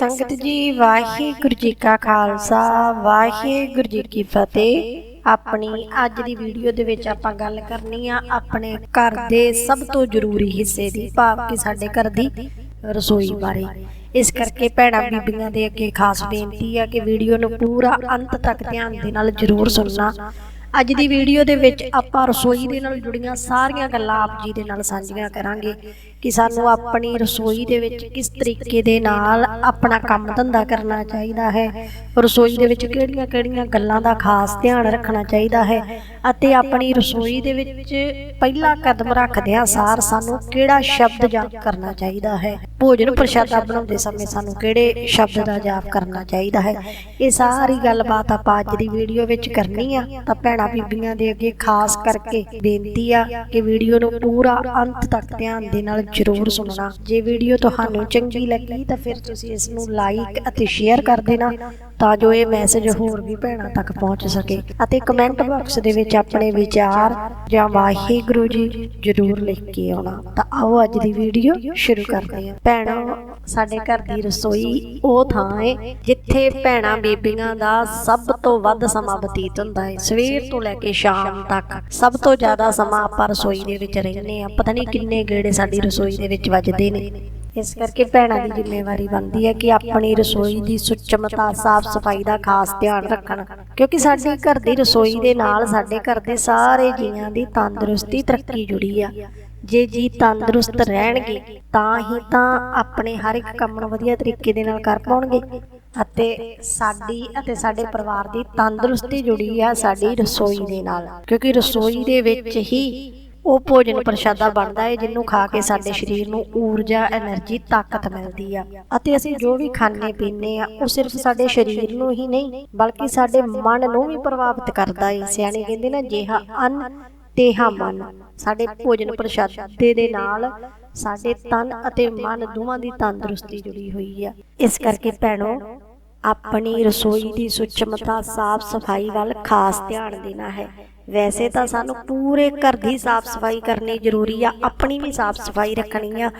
ਸੰਗਤ ਜੀ, ਵਾਹਿਗੁਰੂ ਜੀ ਕਾ ਖਾਲਸਾ, ਵਾਹਿਗੁਰੂ ਜੀ ਕੀ ਫਤਿਹ। ਆਪਣੀ ਅੱਜ ਦੀ ਵੀਡੀਓ ਦੇ ਵਿੱਚ ਆਪਾਂ ਗੱਲ ਕਰਨੀ ਆ ਆਪਣੇ ਘਰ ਦੇ ਸਭ ਤੋਂ ਜ਼ਰੂਰੀ ਹਿੱਸੇ ਦੀ, ਭਾਵ ਕਿ ਸਾਡੇ ਘਰ ਦੀ ਰਸੋਈ ਬਾਰੇ। ਇਸ ਕਰਕੇ ਭੈਣਾਂ ਬੀਬੀਆਂ ਦੇ ਅੱਗੇ ਖਾਸ ਬੇਨਤੀ ਆ ਕਿ ਵੀਡੀਓ ਨੂੰ ਪੂਰਾ ਅੰਤ ਤੱਕ ਧਿਆਨ ਦੇ ਨਾਲ ਜ਼ਰੂਰ ਸੁਣਨਾ। ਅੱਜ ਦੀ ਵੀਡੀਓ ਦੇ ਵਿੱਚ ਆਪਾਂ ਰਸੋਈ ਦੇ ਨਾਲ ਜੁੜੀਆਂ ਸਾਰੀਆਂ ਗੱਲਾਂ ਆਪ ਜੀ ਦੇ ਨਾਲ ਸਾਂਝੀਆਂ ਕਰਾਂਗੇ। ਕਿ ਸਾਨੂੰ ਆਪਣੀ ਰਸੋਈ ਦੇ ਵਿੱਚ ਕਿਸ ਤਰੀਕੇ ਦੇ ਨਾਲ ਆਪਣਾ ਕੰਮ ਧੰਦਾ ਕਰਨਾ ਚਾਹੀਦਾ ਹੈ। ਰਸੋਈ ਦੇ ਵਿੱਚ ਕਿਹੜੀਆਂ-ਕਿਹੜੀਆਂ ਗੱਲਾਂ ਦਾ ਖਾਸ ਧਿਆਨ ਰੱਖਣਾ ਚਾਹੀਦਾ ਹੈ ਅਤੇ ਆਪਣੀ ਰਸੋਈ ਦੇ ਵਿੱਚ ਪਹਿਲਾ ਕਦਮ ਰੱਖਦਿਆਂ ਸਾਰ ਸਾਨੂੰ ਕਿਹੜਾ ਸ਼ਬਦ ਜਾਪ ਕਰਨਾ ਚਾਹੀਦਾ ਹੈ? ਭੋਜਨ ਪ੍ਰਸ਼ਾਦਾ ਬਣਾਉਂਦੇ ਸਮੇਂ ਸਾਨੂੰ ਕਿਹੜੇ ਸ਼ਬਦ ਦਾ ਜਾਪ ਕਰਨਾ ਚਾਹੀਦਾ ਹੈ? ਇਹ ਸਾਰੀ ਗੱਲਬਾਤ ਆਪਾਂ ਅੱਜ ਦੀ ਵੀਡੀਓ ਵਿੱਚ ਕਰਨੀ ਆ। ਤਾਂ ਭੈਣਾਂ ਬੀਬੀਆਂ ਦੇ ਅੱਗੇ ਖਾਸ ਕਰਕੇ ਬੇਨਤੀ ਆ ਕਿ ਵੀਡੀਓ ਨੂੰ ਪੂਰਾ ਅੰਤ ਤੱਕ ਧਿਆਨ ਦੇ ਨਾਲ ਜ਼ਰੂਰ ਸੁਣਨਾ। ਜੇ ਵੀਡੀਓ ਤੁਹਾਨੂੰ ਚੰਗੀ ਲੱਗੀ ਤਾਂ ਫਿਰ ਤੁਸੀਂ ਇਸ ਨੂੰ ਲਾਈਕ ਅਤੇ ਸ਼ੇਅਰ ਕਰ ਦੇਣਾ। ਤਾਂ ਜੋ ਇਹ ਮੈਸੇਜ ਹੋਰ ਵੀ ਭੈਣਾਂ ਤੱਕ ਪਹੁੰਚ ਸਕੇ ਅਤੇ ਕਮੈਂਟ ਬਾਕਸ ਦੇ ਵਿੱਚ ਆਪਣੇ ਵਿਚਾਰ ਜਾਂ ਵਾਹਿਗੁਰੂ ਜੀ ਜ਼ਰੂਰ ਲਿਖ ਕੇ ਆਉਣਾ। ਤਾਂ ਆਓ ਅੱਜ ਦੀ ਵੀਡੀਓ ਸ਼ੁਰੂ ਕਰਦੇ ਹਾਂ। ਭੈਣੋ, ਸਾਡੇ ਘਰ ਦੀ ਰਸੋਈ ਉਹ ਥਾਂ ਹੈ ਜਿੱਥੇ ਭੈਣਾਂ ਬੀਬੀਆਂ ਦਾ ਸਭ ਤੋਂ ਵੱਧ ਸਮਾਂ ਬਤੀਤ ਹੁੰਦਾ ਹੈ ਸਵੇਰ ਤੋਂ ਲੈ ਕੇ ਸ਼ਾਮ ਤੱਕ ਸਭ ਤੋਂ ਜ਼ਿਆਦਾ ਸਮਾਂ ਆਪਾਂ ਰਸੋਈ ਦੇ ਵਿੱਚ ਰਹਿੰਦੇ ਆ ਪਤਾ ਨਹੀਂ ਕਿੰਨੇ ਗੇੜੇ ਸਾਡੀ ਰਸੋਈ ਦੇ ਵਿੱਚ ਵੱਜਦੇ ਨੇ। ਇਸ ਕਰਕੇ ਭੈਣਾਂ ਦੀ ਜ਼ਿੰਮੇਵਾਰੀ ਬਣਦੀ ਹੈ ਕਿ ਆਪਣੀ ਰਸੋਈ ਦੀ ਸੁੱਚਮਤਾ ਸਾਫ਼ ਸਫ਼ਾਈ ਦਾ ਖਾਸ ਧਿਆਨ ਰੱਖਣ। ਕਿਉਂਕਿ ਸਾਡੇ ਘਰ ਦੀ ਰਸੋਈ ਦੇ ਨਾਲ ਸਾਡੇ ਘਰ ਦੇ ਸਾਰੇ ਜੀਆਂ ਦੀ ਤੰਦਰੁਸਤੀ ਤਰੱਕੀ ਜੁੜੀ ਆ। ਜੇ ਜੀ ਤੰਦਰੁਸਤ ਰਹਿਣਗੇ, ਤਾਂ ਹੀ ਤਾਂ ਆਪਣੇ ਹਰ ਇੱਕ ਕੰਮ ਨੂੰ ਵਧੀਆ ਤਰੀਕੇ ਦੇ ਨਾਲ ਕਰ ਪਾਉਣਗੇ। ਅਤੇ ਸਾਡੀ ਅਤੇ ਸਾਡੇ ਪਰਿਵਾਰ ਦੀ ਤੰਦਰੁਸਤੀ ਜੁੜੀ ਆ ਸਾਡੀ ਰਸੋਈ ਦੇ ਨਾਲ। ਕਿਉਂਕਿ ਰਸੋਈ ਦੇ ਵਿੱਚ ਹੀ ਉਹ ਭੋਜਨ ਪ੍ਰਸ਼ਾਦਾ ਬਣਦਾ ਹੈ ਜਿਹਨੂੰ ਖਾ ਕੇ ਸਾਡੇ ਸਰੀਰ ਨੂੰ ਊਰਜਾ એનર્ਜੀ ਤਾਕਤ ਮਿਲਦੀ ਆ। ਅਤੇ ਅਸੀਂ ਜੋ ਵੀ ਖਾਣੇ ਪੀਨੇ ਆ ਉਹ ਸਿਰਫ ਸਾਡੇ ਸਰੀਰ ਨੂੰ ਹੀ ਨਹੀਂ ਬਲਕਿ ਸਾਡੇ ਮਨ ਨੂੰ ਵੀ ਪ੍ਰਭਾਵਿਤ ਕਰਦਾ ਹੈ ਸਿਆਣੇ ਕਹਿੰਦੇ ਨਾ ਜਿਹਾ ਅੰਨ ਤੇਹਾ ਮਨ। ਸਾਡੇ ਭੋਜਨ ਪ੍ਰਸ਼ਾਦੇ ਦੇ ਨਾਲ ਸਾਡੇ ਤਨ ਅਤੇ ਮਨ ਦੋਵਾਂ ਦੀ ਤੰਦਰੁਸਤੀ ਜੁੜੀ ਹੋਈ ਆ। ਇਸ ਕਰਕੇ ਭੈਣੋ ਆਪਣੀ ਰਸੋਈ ਦੀ ਸੁਚਮਤਾ ਸਾਫ਼ ਸਫ਼ਾਈ ਵੱਲ ਖਾਸ ਧਿਆਨ ਦੇਣਾ ਹੈ ਵੈਸੇ ਤਾਂ ਸਾਨੂੰ ਪੂਰੇ ਘਰ ਦੀ ਸਾਫ਼ ਸਫ਼ਾਈ ਕਰਨੀ ਜ਼ਰੂਰੀ ਆ, ਆਪਣੀ ਵੀ ਸਾਫ਼ ਸਫ਼ਾਈ ਰੱਖਣੀ ਆ,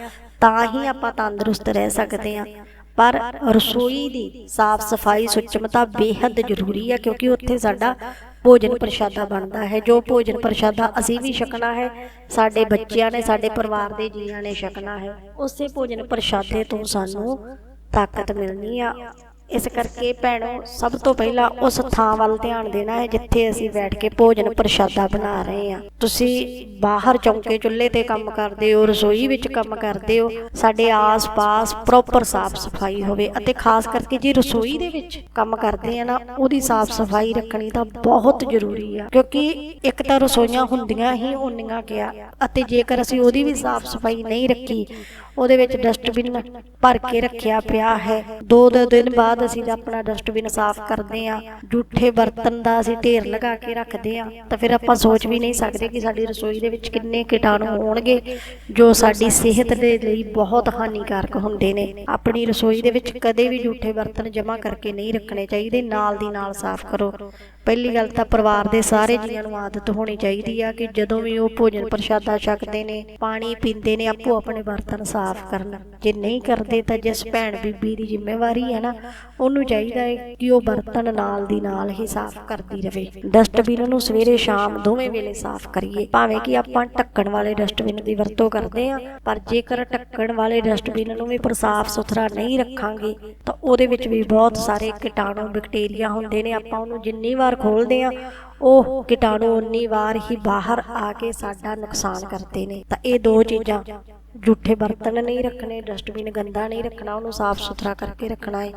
ਤਾਂ ਹੀ ਆਪਾਂ ਤੰਦਰੁਸਤ ਰਹਿ ਸਕਦੇ ਆ। ਪਰ ਰਸੋਈ ਦੀ ਸਾਫ਼ ਸਫ਼ਾਈ ਸੁੱਚਮਤਾ ਬੇहद ਜ਼ਰੂਰੀ ਆ, ਕਿਉਂਕਿ ਉੱਥੇ ਸਾਡਾ ਭੋਜਨ ਪ੍ਰਸ਼ਾਦਾ ਬਣਦਾ ਹੈ। ਜੋ ਭੋਜਨ ਪ੍ਰਸ਼ਾਦਾ ਅਸੀਂ ਵੀ ਛਕਣਾ ਹੈ, ਸਾਡੇ ਬੱਚਿਆਂ ਨੇ, ਸਾਡੇ ਪਰਿਵਾਰ ਦੇ ਜੀਆਂ ਨੇ ਛਕਣਾ ਹੈ, ਉਸੇ ਭੋਜਨ ਪ੍ਰਸ਼ਾਦੇ ਤੋਂ ਸਾਨੂੰ ਤਾਕਤ ਮਿਲਣੀ ਆ। ਇਸ ਕਰਕੇ ਭੈਣੋ, ਸਭ ਤੋਂ ਪਹਿਲਾਂ ਉਸ ਥਾਂ ਵੱਲ ਧਿਆਨ ਦੇਣਾ ਹੈ ਜਿੱਥੇ ਅਸੀਂ ਬੈਠ ਕੇ ਭੋਜਨ ਪ੍ਰਸ਼ਾਦਾ ਬਣਾ ਰਹੇ ਹਾਂ। ਤੁਸੀਂ ਬਾਹਰ ਚੌਂਕੇ ਚੁੱਲ੍ਹੇ ਤੇ ਕੰਮ ਕਰਦੇ ਹੋ, ਰਸੋਈ ਵਿੱਚ ਕੰਮ ਕਰਦੇ ਹੋ, ਸਾਡੇ ਆਸ-ਪਾਸ ਪ੍ਰੋਪਰ ਸਾਫ਼ ਸਫ਼ਾਈ ਹੋਵੇ ਅਤੇ ਖਾਸ ਕਰਕੇ ਜੇ ਰਸੋਈ ਦੇ ਵਿੱਚ ਕੰਮ ਕਰਦੇ ਆ ਨਾ, ਉਹਦੀ ਸਾਫ਼ ਸਫ਼ਾਈ ਰੱਖਣੀ ਤਾਂ ਬਹੁਤ ਜ਼ਰੂਰੀ ਆ। ਕਿਉਂਕਿ ਇੱਕ ਤਾਂ ਰਸੋਈਆਂ ਹੁੰਦੀਆਂ ਹੀ ਉਨੀਆਂ ਗਿਆ ਅਤੇ ਜੇਕਰ ਅਸੀਂ ਉਹਦੀ ਵੀ ਸਾਫ਼ ਸਫ਼ਾਈ ਨਹੀਂ ਰੱਖੀ ਉਹਦੇ ਵਿੱਚ ਡਸਟਬਿਨ ਭਰ ਕੇ ਰੱਖਿਆ ਪਿਆ ਹੈ। ਦੋ ਦੋ ਦਿਨ ਬਾਅਦ ਅਸੀਂ ਆਪਣਾ ਡਸਟਬਿਨ ਸਾਫ਼ ਕਰਦੇ ਆ ਝੂਠੇ ਬਰਤਨ ਦਾ ਅਸੀਂ ਢੇਰ ਲਗਾ ਕੇ ਰੱਖਦੇ ਆ ਤਾਂ ਫਿਰ ਆਪਾਂ ਸੋਚ ਵੀ ਨਹੀਂ ਸਕਦੇ ਕਿ ਸਾਡੀ ਰਸੋਈ ਦੇ ਵਿੱਚ ਕਿੰਨੇ ਕੀਟਾਣੂ ਹੋਣਗੇ, ਜੋ ਸਾਡੀ ਸਿਹਤ ਦੇ ਲਈ ਬਹੁਤ ਹਾਨੀਕਾਰਕ ਹੁੰਦੇ ਨੇ। ਆਪਣੀ ਰਸੋਈ ਦੇ ਵਿੱਚ ਕਦੇ ਵੀ ਜੂਠੇ ਬਰਤਨ ਜਮ੍ਹਾਂ ਕਰਕੇ ਨਹੀਂ ਰੱਖਣੇ ਚਾਹੀਦੇ। ਨਾਲ ਦੀ ਨਾਲ ਸਾਫ਼ ਕਰੋ। ਪਹਿਲੀ ਗੱਲ ਤਾਂ ਪਰਿਵਾਰ ਦੇ ਸਾਰੇ ਜੀਆਂ ਨੂੰ ਆਦਤ ਹੋਣੀ ਚਾਹੀਦੀ ਆ ਕਿ ਜਦੋਂ ਵੀ ਉਹ ਭੋਜਨ ਪ੍ਰਸ਼ਾਦਾ ਛਕਦੇ ਨੇ, ਪਾਣੀ ਪੀਂਦੇ ਨੇ, ਆਪੋ ਆਪਣੇ ਬਰਤਨ ਸਾਫ਼ ਕਰਨ। ਜੇ ਨਹੀਂ ਕਰਦੇ ਤਾਂ ਜਿਸ ਭੈਣ ਬੀਬੀ ਦੀ ਜ਼ਿੰਮੇਵਾਰੀ ਹੈ ਨਾ, ਉਹਨੂੰ ਚਾਹੀਦਾ ਹੈ ਕਿ ਉਹ ਬਰਤਨ ਨਾਲ ਦੀ ਨਾਲ ਹੀ ਸਾਫ਼ ਕਰਦੀ ਰਵੇ। ਡਸਟਬਿਨ ਨੂੰ ਸਵੇਰੇ ਸ਼ਾਮ ਦੋਵੇਂ ਵੇਲੇ ਸਾਫ਼ ਕਰੀਏ। ਭਾਵੇਂ ਕਿ ਆਪਾਂ ਢੱਕਣ ਵਾਲੇ ਡਸਟਬਿਨ ਦੀ ਵਰਤੋਂ ਕਰਦੇ ਆ, ਪਰ ਜੇਕਰ ਢੱਕਣ ਵਾਲੇ ਡਸਟਬਿਨ ਨੂੰ ਵੀ ਪਰ ਸਾਫ਼ ਸੁਥਰਾ ਨਹੀਂ ਰੱਖਾਂਗੇ, ਤਾਂ ਉਹਦੇ ਵਿੱਚ ਵੀ ਬਹੁਤ ਸਾਰੇ ਕੀਟਾਣੂ, ਬੈਕਟੀਰੀਆ ਹੁੰਦੇ ਨੇ, ਆਪਾਂ ਉਹਨੂੰ ਜਿੰਨੀ ਵਾਰ ਖੋਲਦੇ ਆ, ਉਹ ਕੀਟਾਣੂ ਉਨੀ ਵਾਰ ਹੀ ਬਾਹਰ ਆ ਕੇ ਸਾਡਾ ਨੁਕਸਾਨ ਕਰਦੇ ਨੇ। ਤਾਂ ਇਹ ਦੋ ਚੀਜ਼ਾਂ ਝੂਠੇ ਬਰਤਨ ਨਹੀਂ ਰੱਖਣੇ ਡਸਟਬਿਨ ਗੰਦਾ ਨਹੀਂ ਰੱਖਣਾ, ਉਹਨੂੰ ਸਾਫ਼ ਸੁਥਰਾ ਕਰਕੇ ਰੱਖਣਾ ਹੈ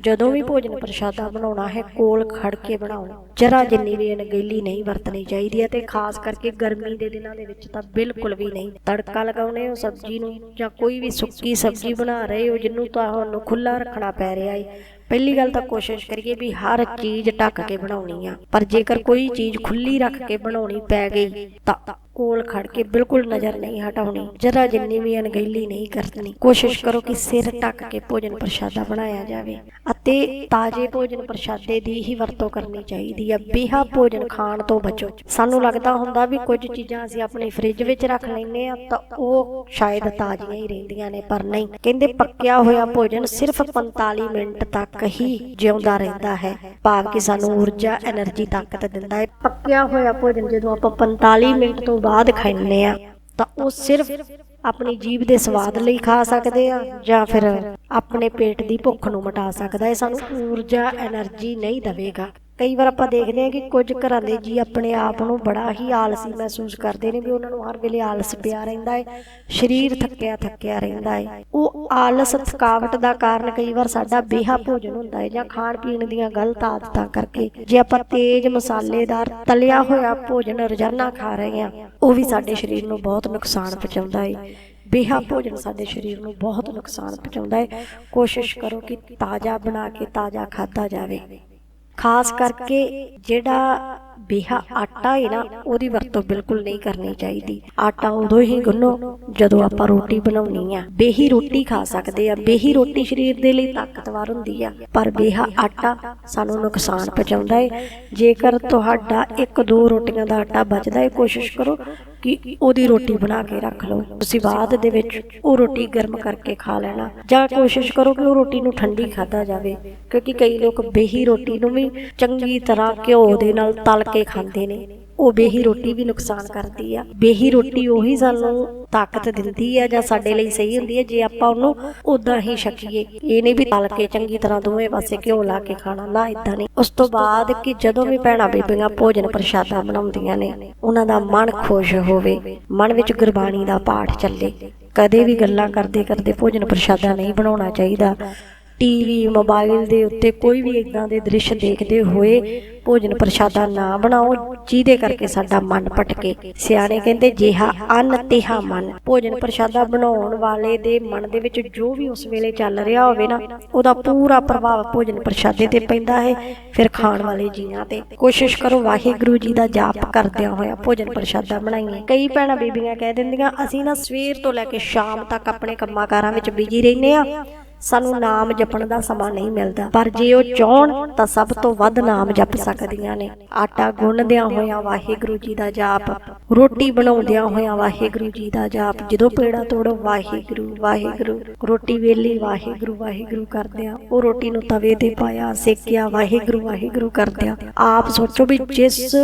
ਜਦੋਂ ਵੀ ਭੋਜਨ ਪ੍ਰਸ਼ਾਦਾ ਬਣਾਉਣਾ ਹੈ, ਕੋਲ ਖੜ ਕੇ ਬਣਾਓ। ਜਰਾ ਜਿੰਨੀ ਵੀ ਅਣਗਹਿਲੀ ਨਹੀਂ ਵਰਤਣੀ ਚਾਹੀਦੀ ਹੈ ਤੇ ਖਾਸ ਕਰਕੇ ਗਰਮੀ ਦੇ ਦਿਨਾਂ ਦੇ ਵਿੱਚ ਤਾਂ ਬਿਲਕੁਲ ਵੀ ਨਹੀਂ। ਤੜਕਾ ਲਗਾਉਣੇ ਹੋ ਸਬਜ਼ੀ ਨੂੰ ਜਾਂ ਕੋਈ ਵੀ ਸੁੱਕੀ ਸਬਜ਼ੀ ਬਣਾ ਰਹੇ ਹੋ, ਜਿਹਨੂੰ ਤੁਹਾਨੂੰ ਖੁੱਲਾ ਰੱਖਣਾ ਪੈ ਰਿਹਾ ਹੈ ਪਹਿਲੀ ਗੱਲ ਤਾਂ ਕੋਸ਼ਿਸ਼ ਕਰੀਏ ਵੀ ਹਰ ਚੀਜ਼ ਢੱਕ ਕੇ ਬਣਾਉਣੀ ਆ, ਪਰ ਜੇਕਰ ਕੋਈ ਚੀਜ਼ ਖੁੱਲੀ ਰੱਖ ਕੇ ਬਣਾਉਣੀ ਪੈ ਗਈ, ਤਾਂ ਕੋਲ ਖੜ ਕੇ ਬਿਲਕੁਲ ਨਜ਼ਰ ਨਹੀਂ ਹਟਾਉਣੀ, ਜਰਾ ਜਿੰਨੀ ਵੀ ਅਣਗਹਿਲੀ ਨਹੀਂ ਕਰਨੀ। ਕੋਸ਼ਿਸ਼ ਕਰੋ ਕਿ ਸਿਰ ਢੱਕ ਕੇ ਭੋਜਨ ਪ੍ਰਸ਼ਾਦਾ ਬਣਾਇਆ ਜਾਵੇ, ਅਤੇ ਤਾਜ਼ੇ ਭੋਜਨ ਪ੍ਰਸ਼ਾਦੇ ਦੀ ਹੀ ਵਰਤੋਂ ਕਰਨੀ ਚਾਹੀਦੀ ਹੈ ਬੇਹਾ ਭੋਜਨ ਖਾਣ ਤੋਂ ਬਚੋ। ਸਾਨੂੰ ਲੱਗਦਾ ਹੁੰਦਾ ਵੀ ਕੁਝ ਚੀਜ਼ਾਂ ਅਸੀਂ ਆਪਣੇ ਫ੍ਰਿਜ ਵਿੱਚ ਰੱਖ ਲੈਂਦੇ ਆ ਤਾਂ ਉਹ ਸ਼ਾਇਦ ਤਾਜ਼ੀਆਂ ਹੀ ਰਹਿੰਦੀਆਂ ਨੇ, ਪਰ ਨਹੀਂ। ਕਹਿੰਦੇ ਪੱਕਿਆ ਹੋਇਆ ਭੋਜਨ ਸਿਰਫ 45 ਮਿੰਟ ਤੱਕ ਕਹੀ ਜਿਉਂਦਾ ਰਹਿੰਦਾ ਹੈ। ਭਾਵ ਕਿ ਸਾਨੂੰ ਊਰਜਾ એનર્ਜੀ ਤਾਕਤ ਦਿੰਦਾ ਹੈ। ਪੱਕਿਆ ਹੋਇਆ ਭੋਜਨ ਜਦੋਂ ਆਪਾਂ 45 ਮਿੰਟ ਤੋਂ ਬਾਅਦ ਖਾਂਦੇ ਆ ਤਾਂ ਉਹ ਸਿਰਫ ਆਪਣੀ ਜੀਭ ਦੇ ਸਵਾਦ ਲਈ ਖਾ ਸਕਦੇ ਆ ਜਾਂ ਫਿਰ ਆਪਣੇ ਪੇਟ ਦੀ ਭੁੱਖ ਨੂੰ ਮਿਟਾ ਸਕਦਾ ਹੈ। ਸਾਨੂੰ ਊਰਜਾ એનર્ਜੀ ਨਹੀਂ ਦੇਵੇਗਾ। ਕਈ ਵਾਰ ਆਪਾਂ ਦੇਖਦੇ ਹਾਂ ਕਿ ਕੁਝ ਘਰਾਂ ਦੇ ਜੀ ਆਪਣੇ ਆਪ ਨੂੰ ਬੜਾ ਹੀ ਆਲਸੀ ਮਹਿਸੂਸ ਕਰਦੇ ਨੇ ਵੀ ਉਹਨਾਂ ਨੂੰ ਹਰ ਵੇਲੇ ਆਲਸ ਪਿਆ ਰਹਿੰਦਾ ਹੈ, ਸਰੀਰ ਥੱਕਿਆ ਥੱਕਿਆ ਰਹਿੰਦਾ ਹੈ। ਉਹ ਆਲਸ, ਥਕਾਵਟ ਦਾ ਕਾਰਨ ਕਈ ਵਾਰ ਸਾਡਾ ਬੇਹਾ ਭੋਜਨ ਹੁੰਦਾ ਹੈ ਜਾਂ ਖਾਣ ਪੀਣ ਦੀਆਂ ਗਲਤ ਆਦਤਾਂ ਕਰਕੇ। ਜੇ ਆਪਾਂ ਤੇਜ਼ ਮਸਾਲੇਦਾਰ ਤਲਿਆ ਹੋਇਆ ਭੋਜਨ ਰੋਜ਼ਾਨਾ ਖਾ ਰਹੇ ਹਾਂ, ਉਹ ਵੀ ਸਾਡੇ ਸਰੀਰ ਨੂੰ ਬਹੁਤ ਨੁਕਸਾਨ ਪਹੁੰਚਾਉਂਦਾ ਹੈ। ਬੇਹਾ ਭੋਜਨ ਸਾਡੇ ਸਰੀਰ ਨੂੰ ਬਹੁਤ ਨੁਕਸਾਨ ਪਹੁੰਚਾਉਂਦਾ ਹੈ। ਕੋਸ਼ਿਸ਼ ਕਰੋ ਕਿ ਤਾਜ਼ਾ ਬਣਾ ਕੇ ਤਾਜ਼ਾ ਖਾਧਾ ਜਾਵੇ। ਖਾਸ ਕਰਕੇ ਜਿਹੜਾ ਬੇਹਾ ਆਟਾ ਹੈ ਨਾ, ਉਹਦੀ ਵਰਤੋਂ ਬਿਲਕੁਲ ਨਹੀਂ ਕਰਨੀ ਚਾਹੀਦੀ। ਆਟਾ ਉਦੋਂ ਹੀ ਗੁੰਨੋ, ਜਦੋਂ ਆਪਾਂ ਰੋਟੀ ਬਣਾਉਣੀ ਆ। ਬੇਹੀ ਰੋਟੀ ਖਾ ਸਕਦੇ ਆ। ਬੇਹੀ ਰੋਟੀ ਸਰੀਰ ਦੇ ਲਈ ਤਾਕਤਵਰ ਹੁੰਦੀ ਆ। ਪਰ ਬੇਹਾ ਆਟਾ ਸਾਨੂੰ ਨੁਕਸਾਨ ਪਹੁੰਚਾਉਂਦਾ ਹੈ ਜੇਕਰ ਤੁਹਾਡਾ ਇੱਕ ਦੋ ਰੋਟੀਆਂ ਦਾ ਆਟਾ ਬਚਦਾ ਹੈ ਕੋਸ਼ਿਸ਼ ਕਰੋ ਕਿ ਉਹਦੀ ਰੋਟੀ ਬਣਾ ਕੇ ਰੱਖ ਲਓ। ਤੁਸੀਂ ਬਾਅਦ ਦੇ ਵਿੱਚ ਉਹ ਰੋਟੀ ਗਰਮ ਕਰਕੇ ਖਾ ਲੈਣਾ। ਜਾਂ ਕੋਸ਼ਿਸ਼ ਕਰੋ ਕਿ ਉਹ ਰੋਟੀ ਨੂੰ ਠੰਡੀ ਖਾਧਾ ਜਾਵੇ, ਕਿਉਂਕਿ ਕਈ ਲੋਕ ਬੇਹੀ ਰੋਟੀ ਨੂੰ ਵੀ ਚੰਗੀ ਤਰ੍ਹਾਂ ਘਿਓ ਦੇ ਨਾਲ ਤਲ ਕੇ ਖਾਂਦੇ ਨੇ। ਉਹ ਬੇਹੀ ਰੋਟੀ ਵੀ ਨੁਕਸਾਨ ਕਰਦੀ ਆ। ਬੇਹੀ ਰੋਟੀ ਉਹੀ ਸਾਨੂੰ ਤਾਕਤ ਦਿੰਦੀ ਆ ਜਾਂ ਸਾਡੇ ਲਈ ਸਹੀ ਹੁੰਦੀ ਹੈ ਜੇ ਆਪਾਂ ਉਹਨੂੰ ਉਦਾਂ ਹੀ ਛਕੀਏ। ਇਹ ਨਹੀਂ ਵੀ ਤਲ ਕੇ ਚੰਗੀ ਤਰ੍ਹਾਂ ਦੋਵੇਂ ਪਾਸੇ ਘਿਓ ਲਾ ਕੇ ਖਾਣਾ, ਨਾ ਇਦਾਂ ਨਹੀਂ। ਉਸ ਤੋਂ ਬਾਅਦ ਕਿ ਜਦੋਂ ਵੀ ਭੈਣਾਂ ਬੀਬੀਆਂ ਭੋਜਨ ਪ੍ਰਸ਼ਾਦਾ ਬਣਾਉਂਦੀਆਂ ਨੇ, ਉਹਨਾਂ ਦਾ ਮਨ ਖੁਸ਼ ਹੋਵੇ, ਮਨ ਵਿੱਚ ਗੁਰਬਾਣੀ ਦਾ ਪਾਠ ਚੱਲੇ। ਕਦੇ ਵੀ ਗੱਲਾਂ ਕਰਦੇ ਕਰਦੇ ਭੋਜਨ ਪ੍ਰਸ਼ਾਦਾ ਨਹੀਂ ਬਣਾਉਣਾ ਚਾਹੀਦਾ। ਟੀਵੀ, ਮੋਬਾਈਲ ਦੇ ਉੱਤੇ ਕੋਈ ਵੀ ਇਦਾਂ ਦੇ ਦ੍ਰਿਸ਼ ਦੇਖਦੇ ਹੋਏ ਭੋਜਨ ਪ੍ਰਸ਼ਾਦਾ ਨਾ ਬਣਾਓ, ਜਿਹਦੇ ਕਰਕੇ ਸਾਡਾ ਮਨ ਭਟਕੇ। ਸਿਆਣੇ ਕਹਿੰਦੇ, ਜਿਹਾ ਅੰਨ ਤਿਹਾ ਮਨ। ਭੋਜਨ ਪ੍ਰਸ਼ਾਦਾ ਬਣਾਉਣ ਵਾਲੇ ਦੇ ਮਨ ਦੇ ਵਿੱਚ ਜੋ ਵੀ ਉਸ ਵੇਲੇ ਚੱਲ ਰਿਹਾ ਹੋਵੇ ਨਾ, ਉਹਦਾ ਪੂਰਾ ਪ੍ਰਭਾਵ ਭੋਜਨ ਪ੍ਰਸ਼ਾਦੇ ਤੇ ਪੈਂਦਾ ਹੈ, ਫਿਰ ਖਾਣ ਵਾਲੇ ਜੀਆਂ ਤੇ। ਕੋਸ਼ਿਸ਼ ਕਰੋ ਵਾਹਿਗੁਰੂ ਜੀ ਦਾ ਜਾਪ ਕਰਦਿਆਂ ਹੋਇਆ ਭੋਜਨ ਪ੍ਰਸ਼ਾਦਾ ਬਣਾਈਏ। ਕਈ ਭੈਣਾਂ ਬੀਬੀਆਂ ਕਹਿ ਦਿੰਦੀਆਂ, ਅਸੀਂ ਨਾ ਸਵੇਰ ਤੋਂ ਲੈ ਕੇ ਸ਼ਾਮ ਤੱਕ ਆਪਣੇ ਕੰਮਾਂ ਕਾਰਾਂ ਵਿੱਚ ਬਿਜ਼ੀ ਰਹਿੰਦੇ ਆ ਸਾਨੂੰ ਨਾਮ ਜਪਣ ਦਾ ਸਮਾਂ ਨਹੀਂ ਮਿਲਦਾ। ਪਰ ਜੇ ਉਹ ਚਾਹਣ, ਤਾਂ ਸਭ ਤੋਂ ਵੱਧ ਨਾਮ ਜਪ ਸਕਦੀਆਂ ਨੇ। ਆਟਾ ਗੁੰਨਦਿਆਂ ਹੋਇਆਂ ਵਾਹਿਗੁਰੂ ਜੀ ਦਾ ਜਾਪ, ਰੋਟੀ ਬਣਾਉਂਦਿਆਂ ਹੋਇਆਂ ਵਾਹਿਗੁਰੂ ਜੀ ਦਾ ਜਾਪ, ਜਦੋਂ ਪੇੜਾ ਤੋੜੋ ਵਾਹਿਗੁਰੂ ਵਾਹਿਗੁਰੂ। ਰੋਟੀ ਵੇਲੀ ਵਾਹਿਗੁਰੂ ਵਾਹਿਗੁਰੂ ਕਰਦਿਆਂ, ਉਹ ਰੋਟੀ ਨੂੰ ਤਵੇ ਤੇ ਪਾਇਆ, ਸੇਕਿਆ, ਵਾਹਿਗੁਰੂ ਵਾਹਿਗੁਰੂ ਕਰਦਿਆਂ। ਆਪ ਸੋਚੋ ਵੀ ਜਿਸ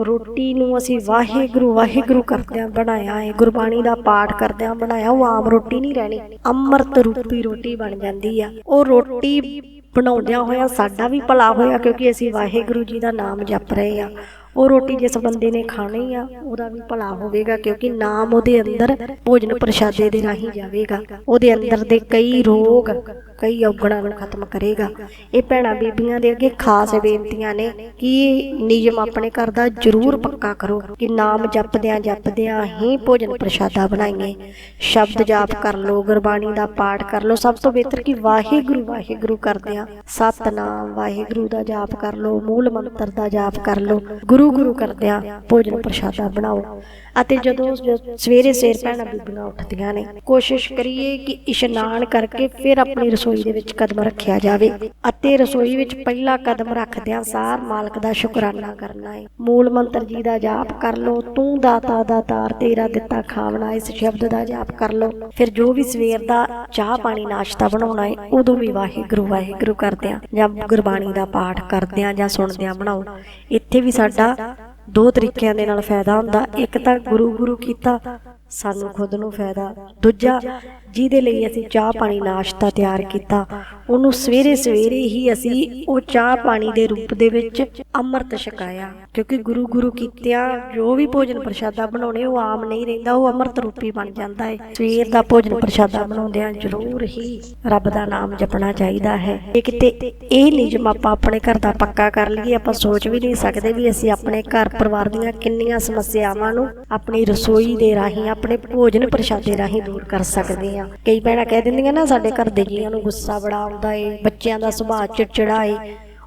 ਰੋਟੀ ਨੂੰ ਅਸੀਂ ਵਾਹਿਗੁਰੂ ਵਾਹਿਗੁਰੂ ਕਰਦਿਆਂ ਬਣਾਇਆ ਹੈ ਗੁਰਬਾਣੀ ਦਾ ਪਾਠ ਕਰਦਿਆਂ ਬਣਾਇਆ, ਉਹ ਆਮ ਰੋਟੀ ਨਹੀਂ ਰਹਿਣੀ, ਅੰਮ੍ਰਿਤ ਰੂਪੀ ਰੋਟੀ ਬਣ ਜਾਂਦੀ ਆ। ਉਹ ਰੋਟੀ ਬਣਾਉਂਦਿਆਂ ਹੋਇਆ ਸਾਡਾ ਵੀ ਭਲਾ ਹੋਇਆ ਕਿਉਂਕਿ ਅਸੀਂ ਵਾਹਿਗੁਰੂ ਜੀ ਦਾ ਨਾਮ ਜਪ ਰਹੇ ਆ। ਉਹ ਰੋਟੀ ਜਿਸ ਬੰਦੇ ਨੇ ਖਾਣੀ ਆ, ਉਹਦਾ ਵੀ ਭਲਾ ਹੋਵੇਗਾ ਕਿਉਂਕਿ ਨਾਮ ਉਹਦੇ ਅੰਦਰ ਭੋਜਨ ਪ੍ਰਸ਼ਾਦੇ ਦੇ ਰਾਹੀਂ ਜਾਵੇਗਾ। ਉਹਦੇ ਅੰਦਰ ਦੇ ਕਈ ਰੋਗ ਕਈ ਔਗਣਾਂ ਨੂੰ ਖਤਮ ਕਰੇਗਾ। ਇਹ ਭੈਣਾਂ ਬੀਬੀਆਂ ਦੇ ਅੱਗੇ ਖਾਸ ਬੇਨਤੀਆਂ ਨੇ ਕਿ ਨਿਯਮ ਆਪਣੇ ਘਰ ਦਾ ਜ਼ਰੂਰ ਪੱਕਾ ਕਰੋ ਕਿ ਨਾਮ ਜਪਦਿਆਂ ਜਪਦਿਆਂ ਹੀ ਭੋਜਨ ਪ੍ਰਸ਼ਾਦਾ ਬਣਾਈਏ। ਸ਼ਬਦ ਜਾਪ ਕਰ ਲਓ, ਗੁਰਬਾਣੀ ਦਾ ਪਾਠ ਕਰ ਲਓ। ਸਭ ਤੋਂ ਬਿਹਤਰ ਕਿ ਵਾਹਿਗੁਰੂ ਵਾਹਿਗੁਰੂ ਕਰਦਿਆਂ ਸਤਨਾਮ, ਵਾਹਿਗੁਰੂ ਦਾ ਜਾਪ ਕਰ ਲਓ, ਮੂਲ ਮੰਤਰ ਦਾ ਜਾਪ ਕਰ ਲਓ, ਗੁਰੂ ਗੁਰੂ ਕਰਦਿਆਂ ਭੋਜਨ ਪ੍ਰਸ਼ਾਦਾ ਬਣਾਓ। ਅਤੇ ਜਦੋਂ ਸਵੇਰੇ ਸਵੇਰ ਭੈਣਾਂ ਬੀਬੀਆਂ ਉੱਠਦੀਆਂ ਨੇ, ਕੋਸ਼ਿਸ਼ ਕਰੀਏ ਕਿ ਇਸ਼ਨਾਨ ਕਰਕੇ ਫਿਰ ਆਪਣੀ ਰਸੋਈ ਦੇ ਵਿੱਚ ਕਦਮ ਰੱਖਿਆ ਜਾਵੇ ਅਤੇ ਰਸੋਈ ਵਿੱਚ ਪਹਿਲਾ ਕਦਮ ਰੱਖਦਿਆਂ ਸਾਰ ਮਾਲਕ ਦਾ ਸ਼ੁਕਰਾਨਾ ਕਰਨਾ ਹੈ ਮੂਲ ਮੰਤਰ ਜੀ ਦਾ ਜਾਪ ਕਰ ਲਓ, ਤੂੰ ਦਾਤਾ ਦਾਤਾਰ ਤੇਰਾ ਦਿੱਤਾ ਖਾਵਣਾ, ਇਸ ਸ਼ਬਦ ਦਾ ਜਾਪ ਕਰ ਲਓ। ਫਿਰ ਜੋ ਵੀ ਸਵੇਰ ਦਾ ਚਾਹ ਪਾਣੀ ਨਾਸ਼ਤਾ ਬਣਾਉਣਾ ਹੈ ਉਦੋਂ ਵੀ ਵਾਹਿਗੁਰੂ ਵਾਹਿਗੁਰੂ ਕਰਦਿਆਂ ਜਾਂ ਗੁਰਬਾਣੀ ਦਾ ਪਾਠ ਕਰਦਿਆਂ ਜਾਂ ਸੁਣਦਿਆਂ ਬਣਾਓ। ਇੱਥੇ ਵੀ ਸਾਡਾ ਦੋ ਤਰੀਕਿਆਂ ਦੇ ਨਾਲ ਫਾਇਦਾ ਹੁੰਦਾ। ਇੱਕ ਤਾਂ ਗੁਰੂ ਗੁਰੂ ਕੀਤਾ, ਸਾਨੂੰ ਖੁਦ ਨੂੰ ਫਾਇਦਾ। ਦੂਜਾ ਜਿਹਦੇ ਲਈ ਅਸੀਂ ਚਾਹ ਪਾਣੀ ਨਾਸ਼ਤਾ ਤਿਆਰ ਕੀਤਾ। ਉਹਨੂੰ ਸਵੇਰੇ ਸਵੇਰੇ ਹੀ ਅਸੀਂ ਉਹ ਚਾਹ ਪਾਣੀ ਦੇ ਰੂਪ ਦੇ ਵਿੱਚ ਅੰਮ੍ਰਿਤ ਛਕਾਇਆ। ਕਿਉਂਕਿ ਗੁਰੂ ਗੁਰੂ ਕੀਤਿਆਂ ਜੋ ਵੀ ਭੋਜਨ ਪ੍ਰਸ਼ਾਦਾ ਬਣਾਉਣੇ, ਉਹ ਆਮ ਨਹੀਂ ਰਹਿੰਦਾ, ਉਹ ਅੰਮ੍ਰਿਤ ਰੂਪੀ ਬਣ ਜਾਂਦਾ ਹੈ। ਸਵੇਰ ਦਾ ਭੋਜਨ ਪ੍ਰਸ਼ਾਦਾ ਬਣਾਉਂਦਿਆਂ ਜ਼ਰੂਰ ਹੀ ਰੱਬ ਦਾ ਨਾਮ ਜਪਣਾ ਚਾਹੀਦਾ ਹੈ। ਇਹ ਕਿਤੇ ਇਹ ਨਿਯਮ ਆਪਾਂ ਆਪਣੇ ਘਰ ਦਾ ਪੱਕਾ ਕਰ ਲਈਏ, ਆਪਾਂ ਸੋਚ ਵੀ ਨਹੀਂ ਸਕਦੇ ਵੀ ਅਸੀਂ ਆਪਣੇ ਘਰ ਪਰਿਵਾਰ ਦੀਆਂ ਕਿੰਨੀਆਂ ਸਮੱਸਿਆਵਾਂ ਨੂੰ ਆਪਣੀ ਰਸੋਈ ਦੇ ਰਾਹੀਂ, ਆਪਣੇ ਭੋਜਨ ਪ੍ਰਸ਼ਾਦੇ ਰਾਹੀਂ ਦੂਰ ਕਰ ਸਕਦੇ ਹਾਂ। ਆ। ਕਈ ਭੈਣਾਂ ਕਹਿ ਦਿੰਦੀਆਂ ਨਾ, ਸਾਡੇ ਘਰ ਦੇ ਜੀਆਂ ਨੂੰ ਗੁੱਸਾ ਬੜਾ ਆਉਂਦਾ ਏ, ਬੱਚਿਆਂ ਦਾ ਸੁਭਾਅ ਚਿੜਚਿੜਾ ਏ।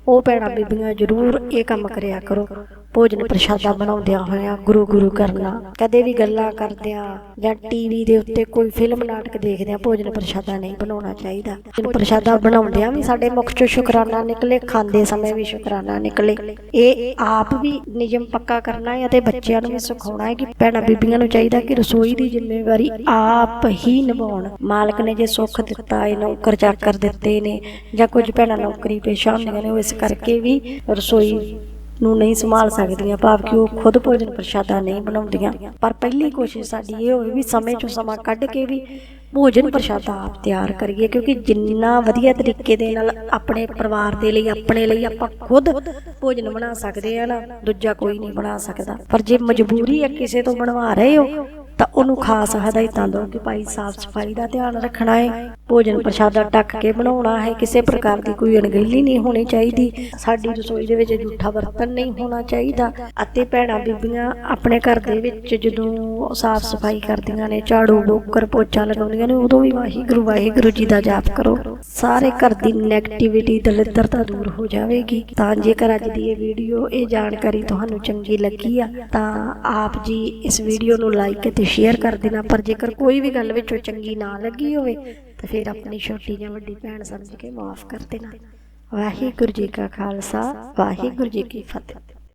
ਉਹ ਭੈਣਾਂ ਬੀਬੀਆਂ ਜ਼ਰੂਰ ਇਹ ਕੰਮ ਕਰਿਆ ਕਰੋ। ਭੋਜਨ ਪ੍ਰਸ਼ਾਦਾ ਬਣਾਉਂਦਿਆਂ ਹੋਇਆਂ ਗੁਰੂ ਗੁਰੂ ਕਰਨਾ, ਕਦੇ ਵੀ ਗੱਲਾਂ ਕਰਦਿਆਂ ਜਾਂ ਟੀਵੀ ਦੇ ਉੱਤੇ ਕੋਈ ਫਿਲਮ ਨਾਟਕ ਦੇਖਦਿਆਂ ਭੋਜਨ ਪ੍ਰਸ਼ਾਦਾ ਨਹੀਂ ਬਣਾਉਣਾ ਚਾਹੀਦਾ। ਭੋਜਨ ਪ੍ਰਸ਼ਾਦਾ ਬਣਾਉਂਦਿਆਂ ਵੀ ਸਾਡੇ ਮੁਖ ਚੋਂ ਸ਼ੁਕਰਾਨਾ ਨਿਕਲੇ, ਖਾਂਦੇ ਸਮੇਂ ਵੀ ਸ਼ੁਕਰਾਨਾ ਨਿਕਲੇ। ਇਹ ਆਪ ਵੀ ਨਿਯਮ ਪੱਕਾ ਕਰਨਾ ਹੈ ਅਤੇ ਬੱਚਿਆਂ ਨੂੰ ਵੀ ਸਿਖਾਉਣਾ ਹੈ ਕਿ ਭੈਣਾਂ ਬੀਬੀਆਂ ਨੂੰ ਚਾਹੀਦਾ ਕਿ ਰਸੋਈ ਦੀ ਜ਼ਿੰਮੇਵਾਰੀ ਆਪ ਹੀ ਨਿਭਾਉਣ। ਮਾਲਕ ਨੇ ਜੇ ਸੁੱਖ ਦਿੱਤਾ ਹੈ ਨੌਕਰ ਚਾਕਰ ਦਿੱਤੇ ਨੇ ਜਾਂ ਕੁਝ ਭੈਣਾਂ ਨੌਕਰੀ ਪੇਸ਼ਾ ਹੁੰਦੀਆਂ ਨੇ, ਉਹ ਇਸ ਕਰਕੇ ਵੀ ਰਸੋਈ ਨੂੰ ਨਹੀਂ ਸੰਭਾਲ ਸਕਦੀਆਂ। ਭਾਵ ਕਿ ਉਹ ਖੁਦ ਭੋਜਨ ਪ੍ਰਸ਼ਾਦਾ ਨਹੀਂ ਬਣਾਉਂਦੀਆਂ। ਪਰ ਪਹਿਲੀ ਕੋਸ਼ਿਸ਼ ਸਾਡੀ ਇਹ ਹੋਵੇ ਵੀ ਸਮੇਂ ਚੋਂ ਸਮਾਂ ਕੱਢ ਕੇ ਵੀ ਭੋਜਨ ਪ੍ਰਸ਼ਾਦਾ ਆਪ ਤਿਆਰ ਕਰੀਏ, ਕਿਉਂਕਿ ਜਿੰਨਾ ਵਧੀਆ ਤਰੀਕੇ ਦੇ ਨਾਲ ਆਪਣੇ ਪਰਿਵਾਰ ਦੇ ਲਈ, ਆਪਣੇ ਲਈ ਆਪਾਂ ਖੁਦ ਭੋਜਨ ਬਣਾ ਸਕਦੇ ਆ ਨਾ, ਦੂਜਾ ਕੋਈ ਨਹੀਂ ਬਣਾ ਸਕਦਾ। ਪਰ ਜੇ ਮਜਬੂਰੀ ਹੈ ਕਿਸੇ ਤੋਂ ਬਣਵਾ ਰਹੇ ਹੋ ਤਾਂ ਉਹਨੂੰ ਖਾਸ ਹਦਾਇਤਾਂ ਦਿਓ ਕਿ ਭਾਈ ਸਾਫ਼ ਸਫ਼ਾਈ ਦਾ ਧਿਆਨ ਰੱਖਣਾ ਹੈ। ਭੋਜਨ ਪ੍ਰਸ਼ਾਦਾ ਢੱਕ ਕੇ ਬਣਾਉਣਾ ਹੈ। ਕਿਸੇ ਪ੍ਰਕਾਰ ਦੀ ਕੋਈ ਅਣਗਹਿਲੀ ਨਹੀਂ ਹੋਣੀ ਚਾਹੀਦੀ। ਸਾਡੀ ਰਸੋਈ ਦੇ ਵਿੱਚ ਝੂਠਾ ਬਰਤਨ ਨਹੀਂ ਹੋਣਾ ਚਾਹੀਦਾ ਅਤੇ ਭੈਣਾਂ ਬੀਬੀਆਂ ਆਪਣੇ ਘਰ ਦੇ ਵਿੱਚ ਜਦੋਂ ਸਾਫ਼ ਸਫ਼ਾਈ ਕਰਦੀਆਂ ਨੇ, ਝਾੜੂ ਬੋਕਰ ਪੋਚਾ ਲਗਾਉਂਦੀਆਂ ਨੇ, ਉਦੋਂ ਵੀ ਵਾਹਿਗੁਰੂ ਵਾਹਿਗੁਰੂ ਜੀ ਦਾ ਜਾਪ ਕਰੋ। ਸਾਰੇ ਘਰ ਦੀ ਨੈਗੇਟਿਵਿਟੀ ਦਲਿੱਦਰਤਾ ਦੂਰ ਹੋ ਜਾਵੇਗੀ। ਤਾਂ ਜੇਕਰ ਅੱਜ ਦੀ ਇਹ ਵੀਡੀਓ ਇਹ ਜਾਣਕਾਰੀ ਤੁਹਾਨੂੰ ਚੰਗੀ ਲੱਗੀ ਆ, ਤਾਂ ਆਪ ਜੀ ਇਸ ਵੀਡੀਓ ਨੂੰ ਲਾਈਕ ਅਤੇ ਸ਼ੇਅਰ ਕਰ ਦੇਣਾ, ਪਰ ਜੇਕਰ ਕੋਈ ਵੀ ਗੱਲ ਵਿੱਚੋਂ ਚੰਗੀ ਨਾ ਲੱਗੀ ਹੋਵੇ, ਤਾਂ ਫਿਰ ਆਪਣੀ ਛੋਟੀ ਜਾਂ ਵੱਡੀ ਭੈਣ ਸਮਝ ਕੇ ਮਾਫ ਕਰ ਦੇਣਾ। ਵਾਹਿਗੁਰੂ ਜੀ ਕਾ ਖਾਲਸਾ, ਵਾਹਿਗੁਰੂ ਜੀ ਕੀ ਫਤਿਹ।